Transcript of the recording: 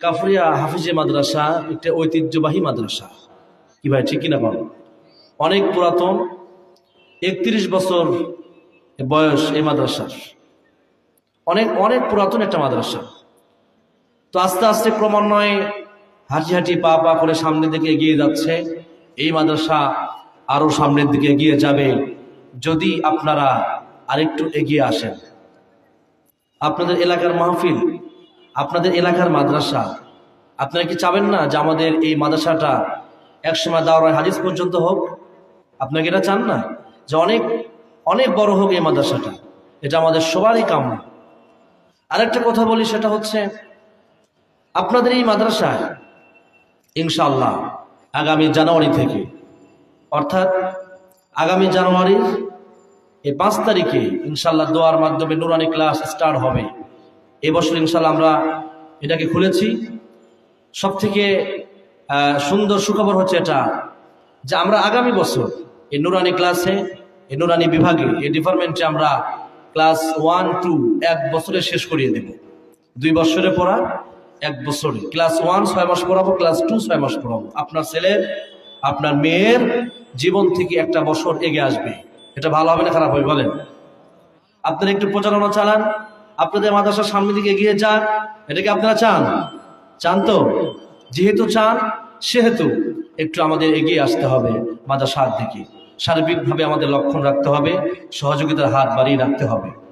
কাফরিয়া হাফিজে মাদ্রাসা একটা ঐতিহ্যবাহী মাদ্রাসা। কি ভাই, ঠিক কিনা বল? অনেক পুরাতন, একত্রিশ বছর বয়স এই মাদ্রাসার। অনেক অনেক পুরাতন একটা মাদ্রাসা। তো আস্তে আস্তে ক্রমান্বয়ে হাঁটি হাঁটি পা পা করে সামনের দিকে এগিয়ে যাচ্ছে। এই মাদ্রাসা আরও সামনের দিকে এগিয়ে যাবে যদি আপনারা আরেকটু এগিয়ে আসেন। আপনাদের এলাকার মাহফিল আপনাদের এলাকার মাদ্রাসা। আপনারা কি চাবেন না যে আমাদের এই মাদ্রাসাটা একসময় দাওরায় হাদিস পর্যন্ত হোক? আপনাকে এটা চান না? যে অনেক অনেক বড় হোক এই মাদ্রাসাটা। এটা আমাদের সবারই কাম্য। আরেকটা কথা বলি, সেটা হচ্ছে আপনাদের এই মাদ্রাসায় ইনশাল্লাহ আগামী জানুয়ারি থেকে, অর্থাৎ আগামী জানুয়ারির এই পাঁচ তারিখে ইনশাল্লাহ দোয়ার মাধ্যমে নুরানি ক্লাস স্টার্ট হবে। এবছর ইনশাল্লাহ আমরা এটাকে খুলেছি। সব থেকে সুন্দর সুখবর হচ্ছে এটা যে আমরা আগামী বছর এই নুরানি ক্লাসে, এই নুরানি বিভাগে, এই ডিপার্টমেন্টে আমরা ক্লাস ওয়ান, টু এক বছরে শেষ করিয়ে দেব। দুই বছরে পড়া, এক বছরে। ক্লাস ওয়ান ছয় মাস পড়াবো, ক্লাস টু ছয় মাস পড়াবো। আপনার ছেলের আপনার মেয়ের জীবন থেকে একটা বছর এগিয়ে আসবে। এটা ভালো হবে না খারাপ হবে বলেন? আপনারা একটু প্রচারণা চালান। আপনাদের মাদ্রাসার সামনে দিকে এগিয়ে যান। এটাকে আপনারা চান? চান তো? যেহেতু চান, সেহেতু একটু আমাদের এগিয়ে আসতে হবে মাদ্রাসার দিকে। সার্বিকভাবে আমাদের লক্ষণ রাখতে হবে, সহযোগিতার হাত বাড়িয়ে রাখতে হবে।